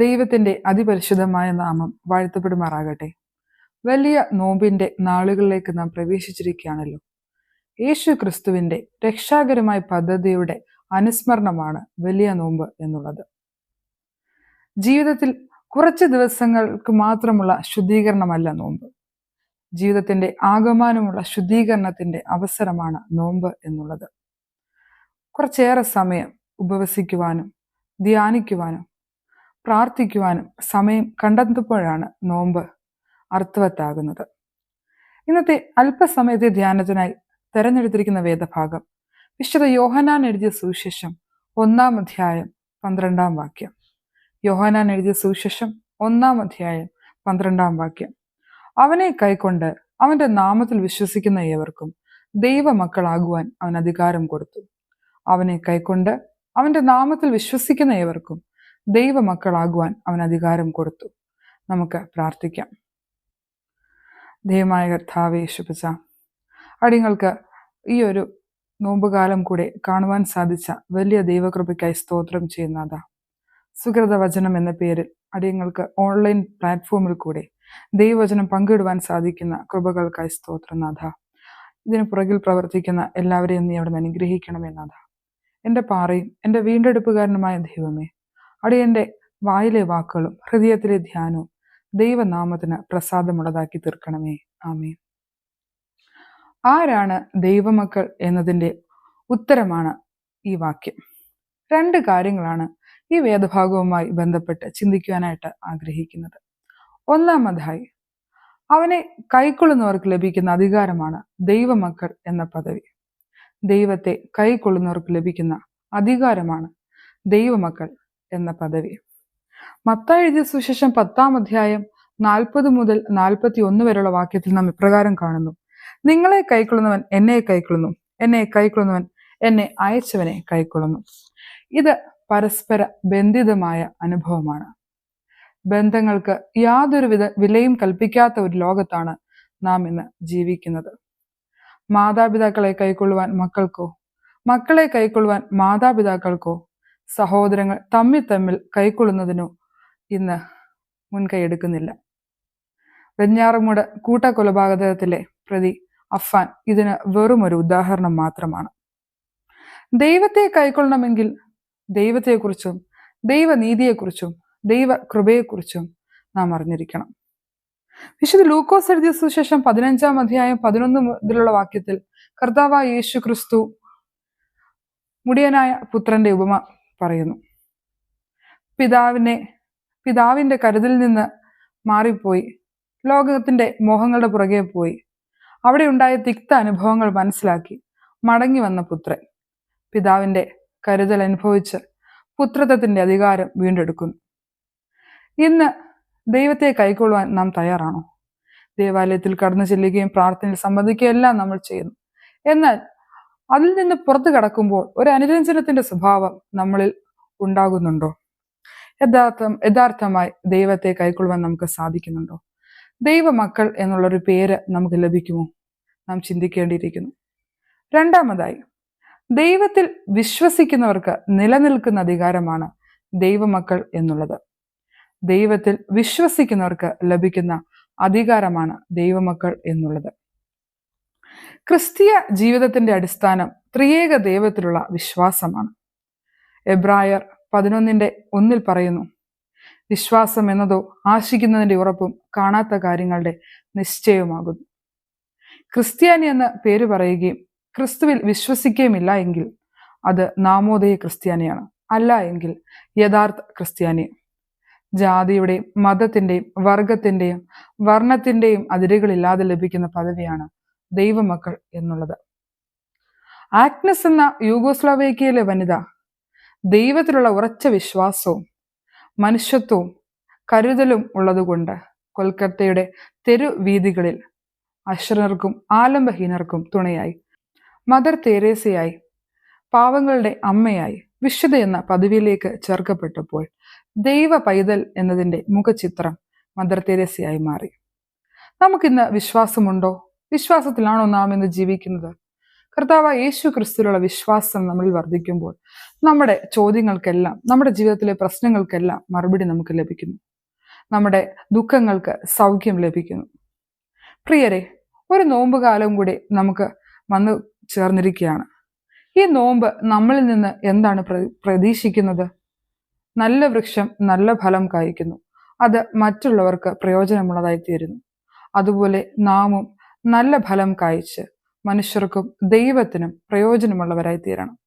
ദൈവത്തിന്റെ അതിപരിശുദ്ധമായ നാമം വാഴ്ത്തപ്പെടുമാറാകട്ടെ. വലിയ നോമ്പിന്റെ നാളുകളിലേക്ക് നാം പ്രവേശിച്ചിരിക്കുകയാണല്ലോ. യേശു ക്രിസ്തുവിന്റെ രക്ഷാകരമായ പദ്ധതിയുടെ അനുസ്മരണമാണ് വലിയ നോമ്പ് എന്നുള്ളത്. ജീവിതത്തിൽ കുറച്ച് ദിവസങ്ങൾക്ക് മാത്രമുള്ള ശുദ്ധീകരണമല്ല നോമ്പ്. ജീവിതത്തിന്റെ ആഗമാനമുള്ള ശുദ്ധീകരണത്തിന്റെ അവസരമാണ് നോമ്പ് എന്നുള്ളത്. കുറച്ചേറെ സമയം ഉപവസിക്കുവാനും ധ്യാനിക്കുവാനും പ്രാർത്ഥിക്കുവാനും സമയം കണ്ടെത്തുമ്പോഴാണ് നോമ്പ് അർത്ഥവത്താകുന്നത്. ഇന്നത്തെ അല്പസമയത്തെ ധ്യാനത്തിനായി തെരഞ്ഞെടുത്തിരിക്കുന്ന വേദഭാഗം. വിശുദ്ധ യോഹനാൻ എഴുതിയ സുവിശേഷം ഒന്നാം അധ്യായം പന്ത്രണ്ടാം വാക്യം. യോഹനാൻ എഴുതിയ സുവിശേഷം ഒന്നാം അധ്യായം പന്ത്രണ്ടാം വാക്യം. അവനെ കൈക്കൊണ്ട് അവന്റെ നാമത്തിൽ വിശ്വസിക്കുന്ന ഏവർക്കും ദൈവമക്കളാകുവാൻ അവൻ അധികാരം കൊടുത്തു. അവനെ കൈക്കൊണ്ട് അവന്റെ നാമത്തിൽ വിശ്വസിക്കുന്ന ഏവർക്കും ദൈവമക്കളാകുവാൻ അവൻ അധികാരം കൊടുത്തു. നമുക്ക് പ്രാർത്ഥിക്കാം. ദൈവമായ കർത്താവേ ശുഭസ അടിങ്ങൾക്ക് ഈ ഒരു നോമ്പുകാലം കൂടെ കാണുവാൻ സാധിച്ച വലിയ ദൈവകൃപയ്ക്കായി സ്തോത്രം ചെയ്യുന്നതാ. സുഹൃത വചനം എന്ന പേരിൽ അടിയങ്ങൾക്ക് ഓൺലൈൻ പ്ലാറ്റ്ഫോമിൽ കൂടെ ദൈവവചനം പങ്കിടുവാൻ സാധിക്കുന്ന കൃപകൾക്കായി സ്തോത്രനാഥ ഇതിനു പുറകിൽ പ്രവർത്തിക്കുന്ന എല്ലാവരെയും നീ അവിടെ നിന്ന് അനുഗ്രഹിക്കണമെന്നാഥ. എന്റെ പാറയും എന്റെ വീണ്ടെടുപ്പുകാരനുമായ ദൈവമേ അടിയന്റെ വായിലെ വാക്കുകളും ഹൃദയത്തിലെ ധ്യാനവും ദൈവനാമത്തിന് പ്രസാദമുള്ളതാക്കി തീർക്കണമേ. ആമേ ആരാണ് ദൈവമക്കൾ എന്നതിന്റെ ഉത്തരമാണ് ഈ വാക്യം. രണ്ട് കാര്യങ്ങളാണ് ഈ വേദഭാഗവുമായി ബന്ധപ്പെട്ട് ചിന്തിക്കുവാനായിട്ട് ആഗ്രഹിക്കുന്നത്. ഒന്നാമതായി അവനെ കൈക്കൊള്ളുന്നവർക്ക് ലഭിക്കുന്ന അധികാരമാണ് ദൈവമക്കൾ എന്ന പദവി. ദൈവത്തെ കൈക്കൊള്ളുന്നവർക്ക് ലഭിക്കുന്ന അധികാരമാണ് ദൈവമക്കൾ എന്ന പദവി. മത്തായി എഴുതിയ സുശേഷം പത്താം അധ്യായം നാൽപ്പത് മുതൽ നാൽപ്പത്തി ഒന്ന് വരെയുള്ള വാക്യത്തിൽ നാം ഇപ്രകാരം കാണുന്നു. നിങ്ങളെ കൈക്കൊള്ളുന്നവൻ എന്നെ കൈക്കൊള്ളുന്നു. എന്നെ കൈക്കൊള്ളുന്നവൻ എന്നെ അയച്ചവനെ കൈക്കൊള്ളുന്നു. ഇത് പരസ്പര ബന്ധിതമായ അനുഭവമാണ്. ബന്ധങ്ങൾക്ക് യാതൊരുവിധ വിലയും കൽപ്പിക്കാത്ത ഒരു ലോകത്താണ് നാം ഇന്ന് ജീവിക്കുന്നത്. മാതാപിതാക്കളെ കൈക്കൊള്ളുവാൻ മക്കൾക്കോ മക്കളെ കൈക്കൊള്ളുവാൻ മാതാപിതാക്കൾക്കോ സഹോദരങ്ങൾ തമ്മിൽ തമ്മിൽ കൈക്കൊള്ളുന്നതിനോ ഇന്ന് മുൻകൈ എടുക്കുന്നില്ല. വെഞ്ഞാറമൂട് കൂട്ടക്കൊലപാതകത്തിലെ പ്രതി അഫാൻ ഇതിന് ഒരു ഉദാഹരണം മാത്രമാണ്. ദൈവത്തെ കൈക്കൊള്ളണമെങ്കിൽ ദൈവത്തെക്കുറിച്ചും ദൈവനീതിയെക്കുറിച്ചും ദൈവ കൃപയെക്കുറിച്ചും നാം അറിഞ്ഞിരിക്കണം. വിശുദ്ധ ലൂക്കോസ് എഴുതിയ സുശേഷം പതിനഞ്ചാം അധ്യായം പതിനൊന്ന് മുതലുള്ള വാക്യത്തിൽ കർത്താവായ യേശു ക്രിസ്തു മുടിയനായ പുത്രന്റെ ഉപമ പറയുന്നു. പിതാവിനെ പിതാവിന്റെ കരുതിൽ നിന്ന് മാറിപ്പോയി. ലോകത്തിന്റെ മോഹങ്ങളുടെ പുറകെ പോയി. അവിടെ ഉണ്ടായ തിക്ത അനുഭവങ്ങൾ മനസ്സിലാക്കി. മടങ്ങി വന്ന പുത്രൻ. പിതാവിന്റെ കരുതൽ അനുഭവിച്ച് പുത്രത്വത്തിന്റെ അധികാരം വീണ്ടെടുക്കുന്നു. ഇന്ന് ദൈവത്തെ കൈക്കൊള്ളുവാൻ നാം തയ്യാറാണോ? ദേവാലയത്തിൽ കടന്നു ചെല്ലുകയും പ്രാർത്ഥനയിൽ സംബന്ധിക്കുകയും എല്ലാം നമ്മൾ ചെയ്യുന്നു. എന്നാൽ അതിൽ നിന്ന് പുറത്തു കടക്കുമ്പോൾ ഒരു അനുരഞ്ജനത്തിന്റെ സ്വഭാവം നമ്മളിൽ ഉണ്ടാകുന്നുണ്ടോ? യഥാർത്ഥം യഥാർത്ഥമായി ദൈവത്തെ കൈക്കൊള്ളുവാൻ നമുക്ക് സാധിക്കുന്നുണ്ടോ? ദൈവമക്കൾ എന്നുള്ളൊരു പേര് നമുക്ക് ലഭിക്കുമോ? നാം ചിന്തിക്കേണ്ടിയിരിക്കുന്നു. രണ്ടാമതായി ദൈവത്തിൽ വിശ്വസിക്കുന്നവർക്ക് നിലനിൽക്കുന്ന അധികാരമാണ് ദൈവമക്കൾ എന്നുള്ളത്. ദൈവത്തിൽ വിശ്വസിക്കുന്നവർക്ക് ലഭിക്കുന്ന അധികാരമാണ് ദൈവമക്കൾ എന്നുള്ളത്. ക്രിസ്തീയ ജീവിതത്തിന്റെ അടിസ്ഥാനം ത്രിയേക ദൈവത്തിലുള്ള വിശ്വാസമാണ്. എബ്രായർ പതിനൊന്നിന്റെ ഒന്നിൽ പറയുന്നു വിശ്വാസം എന്നതോ ആശിക്കുന്നതിന്റെ ഉറപ്പും കാണാത്ത കാര്യങ്ങളുടെ നിശ്ചയവുമാകുന്നു. ക്രിസ്ത്യാനി എന്ന പേര് പറയുകയും ക്രിസ്തുവിൽ വിശ്വസിക്കുകയുമില്ല എങ്കിൽ അത് നാമോദയ ക്രിസ്ത്യാനിയാണ് അല്ല എങ്കിൽ യഥാർത്ഥ ക്രിസ്ത്യാനി. ജാതിയുടെയും മതത്തിന്റെയും വർഗത്തിന്റെയും വർണത്തിന്റെയും അതിരുകളില്ലാതെ ലഭിക്കുന്ന പദവിയാണ് ദൈവമക്കൾ എന്നുള്ളത്. ആഗ്നസ് എന്ന യൂഗോസ്ലാവേക്കിയയിലെ വനിത ദൈവത്തിലുള്ള ഉറച്ച വിശ്വാസവും മനുഷ്യത്വവും കരുതലും ഉള്ളതുകൊണ്ട് കൊൽക്കത്തയുടെ തെരുവീതികളിൽ അശ്രർക്കും ആലംബഹീനർക്കും തുണയായി. മദർ തേരേസയായി പാവങ്ങളുടെ അമ്മയായി വിശുദ്ധ എന്ന പദവിയിലേക്ക് ചേർക്കപ്പെട്ടപ്പോൾ ദൈവ പൈതൽ എന്നതിന്റെ മുഖചിത്രം മദർ തെരേസയായി മാറി. നമുക്കിന്ന് വിശ്വാസമുണ്ടോ? വിശ്വാസത്തിലാണോ നാം ഇന്ന് ജീവിക്കുന്നത്? കർത്താവ് യേശു ക്രിസ്തുവിലുള്ള വിശ്വാസം നമ്മൾ വർദ്ധിക്കുമ്പോൾ നമ്മുടെ ചോദ്യങ്ങൾക്കെല്ലാം നമ്മുടെ ജീവിതത്തിലെ പ്രശ്നങ്ങൾക്കെല്ലാം മറുപടി നമുക്ക് ലഭിക്കുന്നു. നമ്മുടെ ദുഃഖങ്ങൾക്ക് സൗഖ്യം ലഭിക്കുന്നു. പ്രിയരെ ഒരു നോമ്പ് കാലം കൂടി നമുക്ക് വന്നു ചേർന്നിരിക്കുകയാണ്. ഈ നോമ്പ് നമ്മളിൽ നിന്ന് എന്താണ് പ്ര- പ്രതീക്ഷിക്കുന്നത്? നല്ല വൃക്ഷം നല്ല ഫലം കായ്ക്കുന്നു. അത് മറ്റുള്ളവർക്ക് പ്രയോജനമുള്ളതായി തീരുന്നു അതുപോലെ നാമും നല്ല ഫലം കായ്ച്ച് മനുഷ്യർക്കും ദൈവത്തിനും പ്രയോജനമുള്ളവരായി തീരണം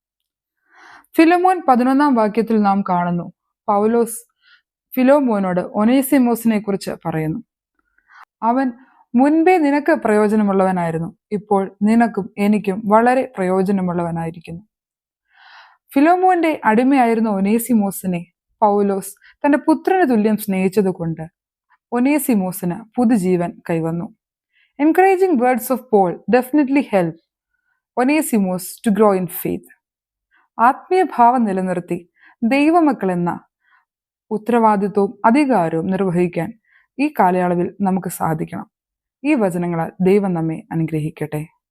ഫിലോമോൻ പതിനൊന്നാം വാക്യത്തിൽ നാം കാണുന്നു. പൗലോസ് ഫിലോമോനോട് ഒനേസിമോസിനെ കുറിച്ച് പറയുന്നു. അവൻ മുൻപേ നിനക്ക് പ്രയോജനമുള്ളവനായിരുന്നു. ഇപ്പോൾ നിനക്കും എനിക്കും വളരെ പ്രയോജനമുള്ളവനായിരിക്കുന്നു. ഫിലോമോന്റെ അടിമയായിരുന്ന ഒനേസിമോസിനെ പൗലോസ് തന്റെ പുത്രന് തുല്യം സ്നേഹിച്ചതുകൊണ്ട് ഒനേസിമോസിന് പുതുജീവൻ കൈവന്നു. Encouraging words of Paul definitely help Onesimus to grow in faith ആത്മീയ ഭാവം നിലനിർത്തി ദൈവമക്കളെന്ന ഉത്തരവാദിത്വവും അധികാരവും നിർവഹിക്കാൻ ഈ കാലയളവിൽ നമുക്ക് സാധിക്കണം. ഈ വചനങ്ങളാൽ ദൈവം നമ്മെ അനുഗ്രഹിക്കട്ടെ.